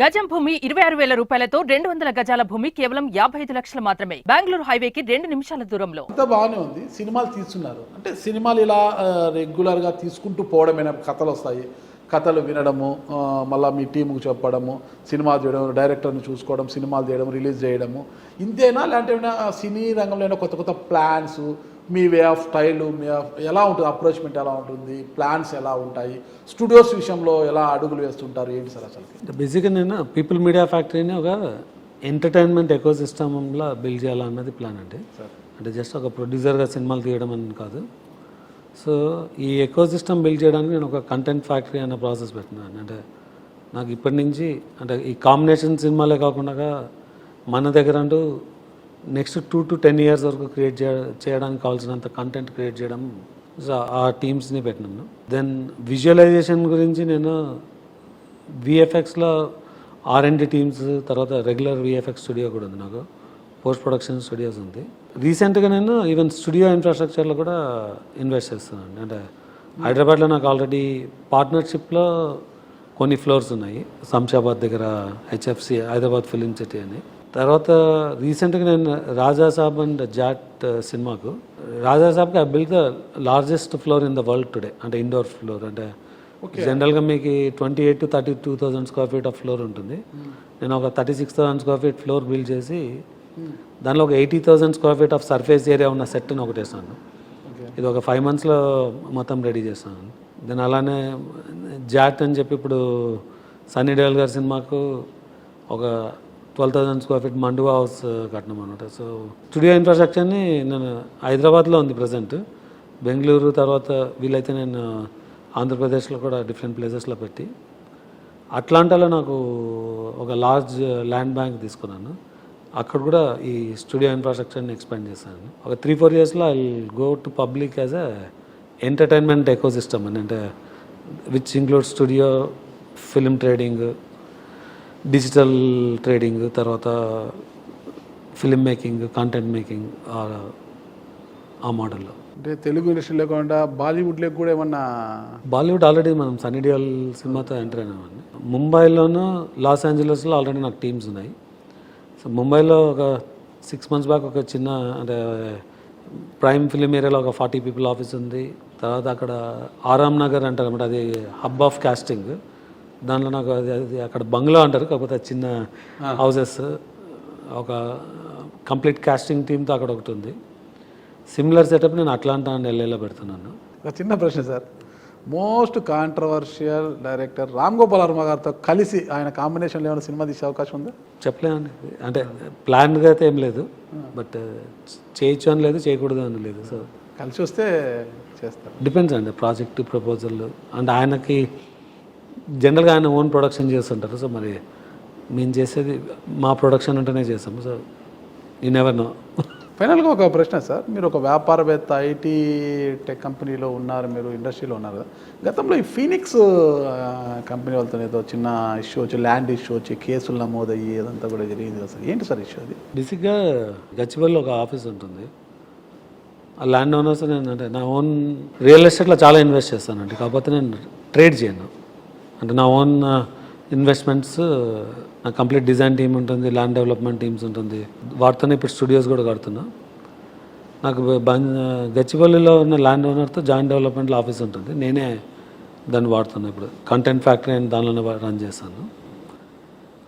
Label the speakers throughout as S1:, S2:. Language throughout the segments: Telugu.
S1: గజం భూమి ఇరవై ఆరు వేల రూపాయలతో రెండు వందల గజాల భూమి కేవలం యాభై ఐదు లక్షలు మాత్రమే. బెంగళూరు హైవేకి రెండు నిమిషాల దూరంలో.
S2: అంత బాగానే ఉంది. సినిమాలు తీస్తున్నారు. అంటే సినిమాలు ఇలా రెగ్యులర్గా తీసుకుంటూ పోవడమైన కథలు వస్తాయి. కథలు వినడము మళ్ళీ మీ టీముకు చెప్పడము సినిమా చేయడం డైరెక్టర్ని చూసుకోవడం సినిమాలు చేయడం రిలీజ్ చేయడము. ఇంతేనా? లేదంటే సినీ రంగంలో కొత్త కొత్త ప్లాన్స్ మీ వే ఆఫ్ స్టైల్ మీ ఆఫ్ ఎలా ఉంటుంది అప్రోచ్మెంట్ ఎలా ఉంటుంది ప్లాన్స్ ఎలా ఉంటాయి స్టూడియోస్ విషయంలో ఎలా అడుగులు వేస్తుంటారు ఏంటి సార్ అసలు
S3: బేసిక్గా నేను పీపుల్ మీడియా ఫ్యాక్టరీని ఒక ఎంటర్టైన్మెంట్ ఎకో సిస్టమ్లో బిల్డ్ చేయాలన్నది ప్లాన్ అండి. అంటే జస్ట్ ఒక ప్రొడ్యూసర్గా సినిమాలు తీయడం అని కాదు. సో ఈ ఎకో సిస్టమ్ బిల్డ్ చేయడానికి నేను ఒక కంటెంట్ ఫ్యాక్టరీ అనే ప్రాసెస్ పెట్టినాను అంటే నాకు ఇప్పటి నుంచి అంటే ఈ కాంబినేషన్ సినిమాలే కాకుండా మన దగ్గర అంటూ next two to ten years వరకు క్రియేట్ చేయడానికి కావాల్సినంత కంటెంట్ క్రియేట్ చేయడం ఆ టీమ్స్ని పెట్టినాను దెన్ విజువలైజేషన్ గురించి నేను విఎఫ్ఎక్స్లో ఆర్ఎండి టీమ్స్ తర్వాత రెగ్యులర్ విఎఫ్ఎక్స్ స్టూడియో కూడా ఉంది నాకు. పోస్ట్ ప్రొడక్షన్ స్టూడియోస్ ఉంది రీసెంట్గా నేను ఈవెన్ స్టూడియో ఇన్ఫ్రాస్ట్రక్చర్లో కూడా ఇన్వెస్ట్ చేస్తున్నాను. అంటే హైదరాబాద్లో నాకు ఆల్రెడీ పార్ట్నర్షిప్లో కొన్ని ఫ్లోర్స్ ఉన్నాయి. శంషాబాద్ దగ్గర హెచ్ఎఫ్సి హైదరాబాద్ ఫిలిం సిటీ అని. తర్వాత రీసెంట్గా నేను రాజా సాబ్ అండ్ జాట్ సినిమాకు Raja సాబ్కి I build the largest floor in the world today అంటే ఇండోర్ ఫ్లోర్ అంటే జనరల్గా మీకు twenty eight to thirty two thousand square feet of floor ఉంటుంది. నేను ఒక thirty six thousand square feet floor build చేసి దానిలో ఒక eighty thousand square feet of surface area ఉన్న సెట్ని ఒకటి వేసాను. ఇది ఒక ఫైవ్ మంత్స్లో మొత్తం రెడీ చేస్తాను దెన్ అలానే జాట్ అని చెప్పి ఇప్పుడు సన్నీ డేల్ గారి సినిమాకు ఒక ట్వెల్వ్ థౌసండ్ స్క్వేర్ ఫీట్ మండువా హౌస్ కట్టినాం అనమాట సో స్టూడియో ఇన్ఫ్రాస్ట్రక్చర్ని నేను హైదరాబాద్లో ఉంది ప్రజెంట్ బెంగళూరు తర్వాత వీలైతే నేను uh, ఆంధ్రప్రదేశ్లో కూడా డిఫరెంట్ ప్లేసెస్లో పెట్టి. అట్లాంటాలో నాకు ఒక లార్జ్ ల్యాండ్ బ్యాంక్ తీసుకున్నాను. అక్కడ కూడా ఈ స్టూడియో ఇన్ఫ్రాస్ట్రక్చర్ని ఎక్స్పాండ్ చేశాను. ఒక త్రీ ఫోర్ ఇయర్స్లో I go to public as a entertainment ecosystem అని అంటే which include studio film trading digital trading తర్వాత ఫిల్మ్ మేకింగ్ కంటెంట్ మేకింగ్ ఆ మోడల్లో.
S2: అంటే తెలుగు ఇండస్ట్రీలో కాకుండా బాలీవుడ్లో కూడా ఏమన్నా
S3: బాలీవుడ్ ఆల్రెడీ మనం సన్నీ డియోల్ సినిమాతో ఎంటర్ అయినామండి ముంబైలోను లాస్ ఏంజలస్లో ఆల్రెడీ నాకు టీమ్స్ ఉన్నాయి. సో ముంబైలో ఒక సిక్స్ మంత్స్ బ్యాక్ ఒక చిన్న అంటే ప్రైమ్ ఫిలిం ఏరియాలో ఒక ఫార్టీ పీపుల్ ఆఫీస్ ఉంది. తర్వాత అక్కడ ఆరామ్ నగర్ అంటారు అనమాట అది హబ్ ఆఫ్ కాస్టింగ్ దాంట్లో నాకు అది అక్కడ బంగ్లా అంటారు కాకపోతే చిన్న హౌసెస్ ఒక కంప్లీట్ కాస్టింగ్ టీమ్తో అక్కడ ఒకటి ఉంది. సిమిలర్ సెటప్ నేను అట్లాంటా అండ్ ఎల్ఏలో పెడుతున్నాను.
S2: ఒక చిన్న ప్రశ్న sir. Most controversial director Ram Gopal Varma గారితో కలిసి ఆయన కాంబినేషన్లో ఏమైనా సినిమా తీసే అవకాశం ఉందా?
S3: చెప్పలేదండి అంటే ప్లాన్గా అయితే ఏం లేదు. బట్ చేయొచ్చు అని లేదు చేయకూడదు అని లేదు. సో
S2: కలిసి వస్తే చేస్తారు
S3: డిపెండ్స్ అండి ప్రాజెక్ట్ ప్రపోజల్ అండ్ ఆయనకి జనరల్గా ఆయన ఓన్ ప్రొడక్షన్ చేస్తుంటారు. సో మరి మేము చేసేది మా ప్రొడక్షన్ ఉంటేనే చేస్తాము సో యూ నెవర్ నో.
S2: ఫైనల్గా ఒక ప్రశ్న సార్ మీరు ఒక వ్యాపారవేత్త ఐటీ టెక్ కంపెనీలో ఉన్నారు మీరు ఇండస్ట్రీలో ఉన్నారు కదా. గతంలో ఈ ఫీనిక్స్ కంపెనీ వాళ్ళతో ఏదో చిన్న ఇష్యూ వచ్చి ల్యాండ్ ఇష్యూ వచ్చి కేసులు నమోదయ్యి అదంతా కూడా జరిగింది కదా సార్. ఏంటి సార్ ఇష్యూ అది?
S3: బేసిక్గా గచ్చిబౌలిలో ఒక ఆఫీస్ ఉంటుంది. ఆ ల్యాండ్ ఓనర్స్ నేను అంటే నా ఓన్ రియల్ ఎస్టేట్లో చాలా ఇన్వెస్ట్ చేస్తానండి. కాకపోతే నేను ట్రేడ్ చేయను. అంటే నా ఓన్ ఇన్వెస్ట్మెంట్స్ uh, uh, నా కంప్లీట్ డిజైన్ టీమ్ ఉంటుంది ల్యాండ్ డెవలప్మెంట్ టీమ్స్ ఉంటుంది. వాటితోనే ఇప్పుడు స్టూడియోస్ కూడా కడుతున్నా. నాకు uh, గచ్చిపల్లిలో ఉన్న ల్యాండ్ ఓనర్తో జాయింట్ డెవలప్మెంట్ ఆఫీస్ ఉంటుంది. నేనే దాన్ని వాడుతున్నా ఇప్పుడు. కంటెంట్ ఫ్యాక్టరీ అని దానిలోనే రన్ చేస్తాను.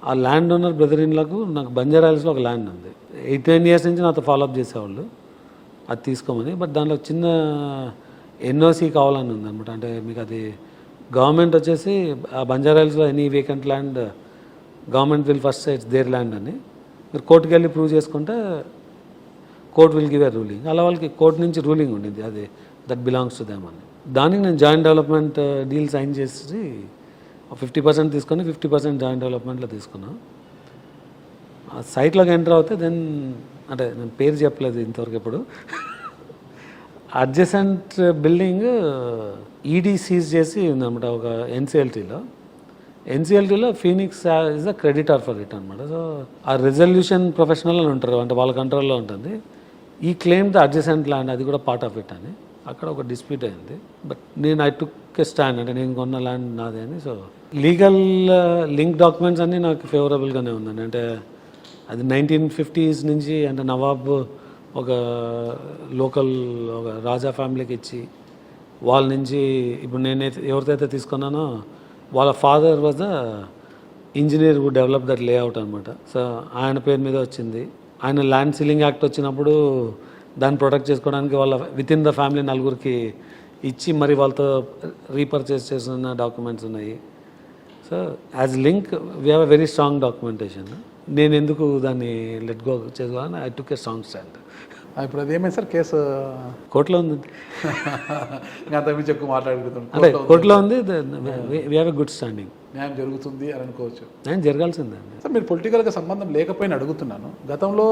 S3: ఆ ల్యాండ్ ఓనర్ బ్రదర్ ఇన్లకు నాకు బంజారాయిల్స్లో ఒక ల్యాండ్ ఉంది. ఎయిట్ నైన్ ఇయర్స్ నుంచి నాతో ఫాలోఅప్ చేసేవాళ్ళు. అది తీసుకోమని బట్ దాంట్లో చిన్న ఎన్ఓసి కావాలని ఉంది అనమాట అంటే మీకు అది గవర్నమెంట్ వచ్చేసి ఆ బంజారాయిల్స్లో any vacant land government will first it's their land అని. మీరు కోర్టుకి వెళ్ళి ప్రూవ్ చేసుకుంటే court will give a ruling అలా వాళ్ళకి కోర్టు నుంచి రూలింగ్ ఉండింది. అది దట్ బిలాంగ్స్ టు దెమ్ అని. దానికి నేను జాయింట్ డెవలప్మెంట్ డీల్ సైన్ చేసి ఫిఫ్టీ పర్సెంట్ తీసుకొని ఫిఫ్టీ పర్సెంట్ జాయింట్ డెవలప్మెంట్లో తీసుకున్నాను ఆ సైట్లోకి ఎంటర్ అవుతే దెన్ అంటే నేను పేరు చెప్పలేదు ఇంతవరకు ఎప్పుడు. అడ్జసెంట్ బిల్డింగ్ ఈడీ సీజ్ చేసి ఉందన్నమాట ఒక ఎన్సిఎల్టీలో. ఎన్సిఎల్టీలో Phoenix is a creditor for it అనమాట సో ఆ రెజల్యూషన్ ప్రొఫెషనల్ అని ఉంటారు అంటే వాళ్ళ కంట్రోల్లో ఉంటుంది. ఈ క్లెయిమ్ ద అడ్జసెంట్ ల్యాండ్ అది కూడా పార్ట్ ఆఫ్ ఇట్ అని. అక్కడ ఒక డిస్ప్యూట్ అయింది. బట్ నేను ఐ టుక్ స్టాండ్ అంటే నేను కొన్న ల్యాండ్ నాదే అని. సో లీగల్ లింక్ డాక్యుమెంట్స్ అన్నీ నాకు ఫేవరబుల్గానే ఉందండి అంటే అది నైన్టీన్ ఫిఫ్టీస్ నుంచి అంటే నవాబ్ ఒక లోకల్ ఒక రాజా ఫ్యామిలీకి ఇచ్చి వాళ్ళ నుంచి ఇప్పుడు నేనైతే ఎవరితో తీసుకున్నానో వాళ్ళ father was the engineer develop that layout అనమాట సో ఆయన పేరు మీద వచ్చింది. ఆయన ల్యాండ్ సీలింగ్ యాక్ట్ వచ్చినప్పుడు దాన్ని ప్రొటెక్ట్ చేసుకోవడానికి వాళ్ళ విత్ ఇన్ ద ఫ్యామిలీ నలుగురికి ఇచ్చి మరి వాళ్ళతో రీపర్చేస్ చేసిన డాక్యుమెంట్స్ ఉన్నాయి. So as link we have a very strong documentation నేను ఎందుకు దాన్ని లెట్ గో చేసుకోవాలని I took a strong stand
S2: ఇప్పుడు అది ఏమైంది సార్? కేసు?
S3: కోర్టులో ఉంది.
S2: అంతకుమించి ఎక్కువ మాట్లాడుకుంటాం.
S3: అంటే కోర్టులో ఉంది. We have a good standing
S2: న్యాయం జరుగుతుంది అని అనుకోవచ్చు.
S3: నేను జరగాల్సిందండి
S2: సార్ మీరు పొలిటికల్గా సంబంధం లేకపోయినా అడుగుతున్నాను. గతంలో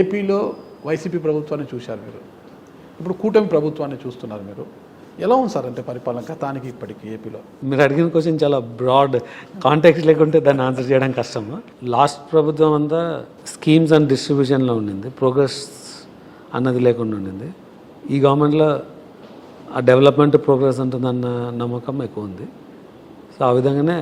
S2: ఏపీలో వైసీపీ ప్రభుత్వాన్ని చూశారు మీరు. ఇప్పుడు కూటమి ప్రభుత్వాన్ని చూస్తున్నారు మీరు. ఎలా ఉంది సార్ అంటే పరిపాలన గతానికి ఇప్పటికి ఏపీలో?
S3: మీరు అడిగిన క్వశ్చన్ చాలా బ్రాడ్ కాంటాక్ట్ లేకుంటే దాన్ని ఆన్సర్ చేయడం కష్టం లాస్ట్ ప్రభుత్వం అంతా స్కీమ్స్ అండ్ డిస్ట్రిబ్యూషన్లో ఉండింది ప్రోగ్రెస్ అన్నది లేకుండా ఉండింది. ఈ గవర్నమెంట్లో ఆ డెవలప్మెంట్ ప్రోగ్రెస్ ఉంటుందన్న నమ్మకం ఎక్కువ ఉంది. సో ఆ విధంగానే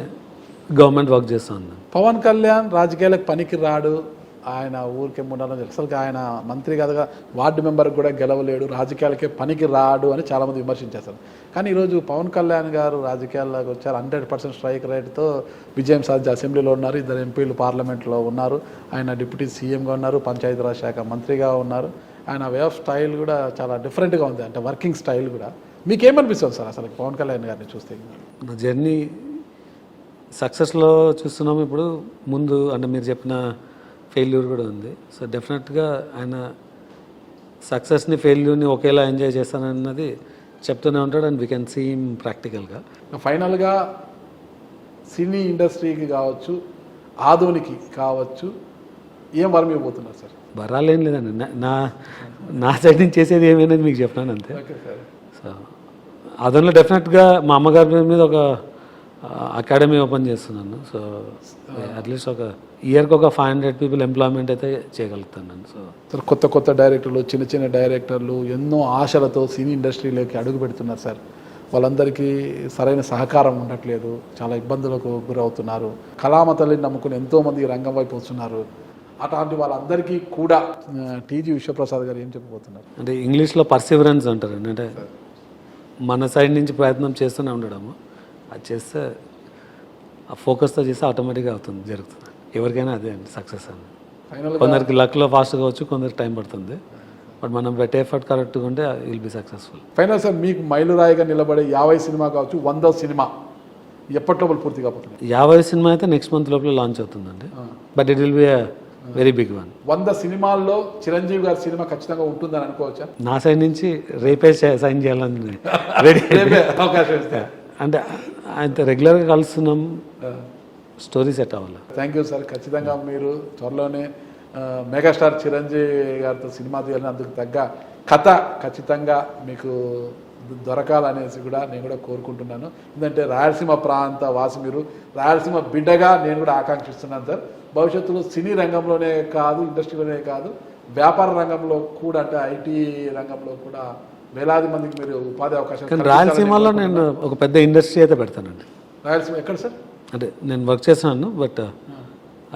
S3: గవర్నమెంట్ వర్క్ చేస్తుంది
S2: పవన్ కళ్యాణ్ రాజకీయాలకు పనికి రాడు ఆయన ఊరికే ఉండాలని అసలు ఆయన మంత్రి కాదుగా వార్డు మెంబర్కి కూడా గెలవలేడు రాజకీయాలకే పనికి రాడు అని చాలామంది విమర్శించేస్తారు కానీ ఈరోజు పవన్ కళ్యాణ్ గారు రాజకీయాల్లోకి వచ్చారు. హండ్రెడ్ పర్సెంట్ స్ట్రైక్ రేట్తో విజయం సాధించి అసెంబ్లీలో ఉన్నారు. ఇద్దరు ఎంపీలు పార్లమెంట్లో ఉన్నారు. ఆయన డిప్యూటీ సీఎంగా ఉన్నారు పంచాయతీరాజ్ శాఖ మంత్రిగా ఉన్నారు. ఆయన వే ఆఫ్ స్టైల్ కూడా చాలా డిఫరెంట్గా ఉంది. అంటే వర్కింగ్ స్టైల్ కూడా. మీకేమనిపిస్తుంది సార్ అసలు పవన్ కళ్యాణ్ గారిని చూస్తే?
S3: నా జర్నీ సక్సెస్లో చూస్తున్నాము. ఇప్పుడు ముందు అంటే మీరు చెప్పిన ఫెయిల్యూర్ కూడా ఉంది. సో డెఫినెట్గా ఆయన సక్సెస్ని ఫెయిల్యూర్ని ఒకేలా ఎంజాయ్ చేస్తానన్నది చెప్తూనే ఉంటాడు అండ్ వీ కెన్ సీమ్ ప్రాక్టికల్గా.
S2: ఫైనల్గా సినీ ఇండస్ట్రీకి కావచ్చు ఆధునికి కావచ్చు ఏం వరం ఇవ్వబోతున్నారు సార్?
S3: వరాలేం లేదండి. నా- నా సైడ్ నుంచి చేసేది ఏమైనా మీకు చెప్పినాను అంతే.
S2: Okay sir.
S3: సో అదనలో డెఫినెట్గా మా అమ్మగారి మీద ఒక అకాడమీ ఓపెన్ చేస్తున్నాను. సో అట్లీస్ట్ ఒక ఇయర్కి ఒక ఫైవ్ హండ్రెడ్ పీపుల్ ఎంప్లాయ్మెంట్ అయితే చేయగలుగుతాను సో
S2: కొత్త కొత్త డైరెక్టర్లు చిన్న చిన్న డైరెక్టర్లు ఎన్నో ఆశలతో సినీ ఇండస్ట్రీలోకి అడుగు పెడుతున్నారు సార్. వాళ్ళందరికీ సరైన సహకారం ఉండట్లేదు. చాలా ఇబ్బందులకు గురవుతున్నారు. కళామ తల్లిని నమ్ముకుని ఎంతోమంది రంగం వైపు వస్తున్నారు. అట్లాంటి వాళ్ళందరికీ కూడా టీజీ విశ్వప్రసాద్ గారు ఏం చెప్పబోతున్నారు?
S3: అంటే ఇంగ్లీష్లో పర్సివరెన్స్ అంటారండి అంటే మన సైడ్ నుంచి ప్రయత్నం చేస్తూనే ఉండడము. అది చేస్తే ఆ ఫోకస్తో చేస్తే ఆటోమేటిక్గా అవుతుంది జరుగుతుంది. ఎవరికైనా అదే అండి సక్సెస్ అని.
S2: ఫైనల్
S3: కొందరికి లక్లో ఫాస్ట్గా వచ్చు కొందరికి టైం పడుతుంది. బట్ మనం పెట్టే ఎఫర్ట్ కరెక్ట్గా ఉంటే will be successful.
S2: Final sir మీకు మైలురాయిగా నిలబడే యాభై సినిమా కావచ్చు వంద సినిమా ఎప్పటి లోపల పూర్తి కాబోతుంది
S3: యాభై సినిమా అయితే నెక్స్ట్ మంత్ లోపల లాంచ్ అవుతుందండి. But it will be very big one.
S2: వంద సినిమాల్లో చిరంజీవి గారి సినిమా ఖచ్చితంగా ఉంటుందని అనుకోవచ్చా?
S3: నా సైడ్ నుంచి రేపే సైన్ చేయాలని రెడీ
S2: అవకాశం
S3: అంటే ఆయనతో రెగ్యులర్గా కలుస్తున్నాం. స్టోరీ సెట్ అవ్వాలి?
S2: థ్యాంక్ యూ సార్ ఖచ్చితంగా మీరు త్వరలోనే మెగాస్టార్ చిరంజీవి గారితో సినిమా తీయాలని అందుకు తగ్గ కథ ఖచ్చితంగా మీకు దొరకాలనేసి కూడా నేను కూడా కోరుకుంటున్నాను. ఎందుకంటే రాయలసీమ ప్రాంత వాసి మీరు రాయలసీమ బిడ్డగా నేను కూడా ఆకాంక్షిస్తున్నాను సార్ భవిష్యత్తులో సినీ రంగంలోనే కాదు ఇండస్ట్రీలోనే కాదు వ్యాపార రంగంలో కూడా అంటే ఐటీ రంగంలో కూడా వేలాది మందికి మీరు ఉపాధి కల్పించాలని
S3: రాయలసీమలో నేను ఒక పెద్ద ఇండస్ట్రీ అయితే పెడతానండి.
S2: రాయలసీమ ఎక్కడ సార్?
S3: అంటే నేను వర్క్ చేస్తున్నాను but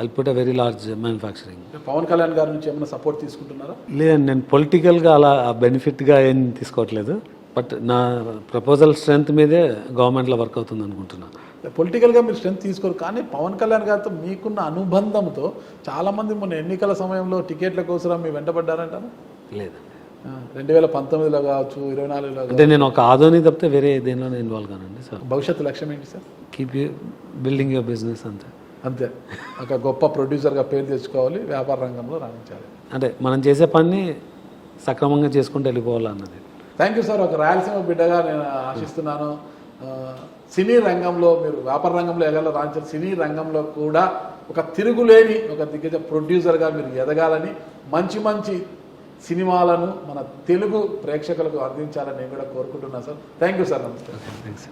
S3: I put a very large manufacturing
S2: Pawan Kalyan గారి నుంచి ఏమైనా సపోర్ట్ తీసుకుంటున్నారా?
S3: లేదండి నేను పొలిటికల్గా అలా బెనిఫిట్గా ఏం తీసుకోవట్లేదు. బట్ నా ప్రపోజల్ స్ట్రెంత్ మీదే గవర్నమెంట్లో వర్క్ అవుతుంది అనుకుంటున్నాను
S2: పొలిటికల్గా మీరు స్ట్రెంత్ తీసుకోరు కానీ పవన్ కళ్యాణ్ గారితో మీకున్న అనుబంధంతో చాలామంది మొన్న ఎన్నికల సమయంలో టికెట్ల కోసం మీ వెంటబడ్డారంటారు
S3: లేదండి
S2: రెండు వేల పంతొమ్మిదిలో కావచ్చు ఇరవై నాలుగులో.
S3: అంటే నేను ఒక ఆదోని తప్పితే వేరే దేనిలోనే ఇన్వాల్వ్ కానండి సో
S2: భవిష్యత్తు లక్ష్యం ఏంటి sir
S3: keep you building your business అంతే.
S2: అంతే. ఒక గొప్ప ప్రొడ్యూసర్గా పేరు తెచ్చుకోవాలి వ్యాపార రంగంలో రాణించాలి.
S3: అంటే మనం చేసే పని సక్రమంగా చేసుకుంటూ వెళ్ళిపోవాలన్నది.
S2: థ్యాంక్ యూ సార్ ఒక రాయలసీమ బిడ్డగా నేను ఆశిస్తున్నాను. సినీ రంగంలో మీరు వ్యాపార రంగంలో ఎగల రాణించాలి సినీ రంగంలో కూడా ఒక తిరుగులేని ఒక దిగ్గజ ప్రొడ్యూసర్గా మీరు ఎదగాలని మంచి మంచి సినిమాలను మన తెలుగు ప్రేక్షకులకు అందించాలని నేను కూడా కోరుకుంటున్నాను సార్. Thank you sir. నమస్తే.
S3: థ్యాంక్స్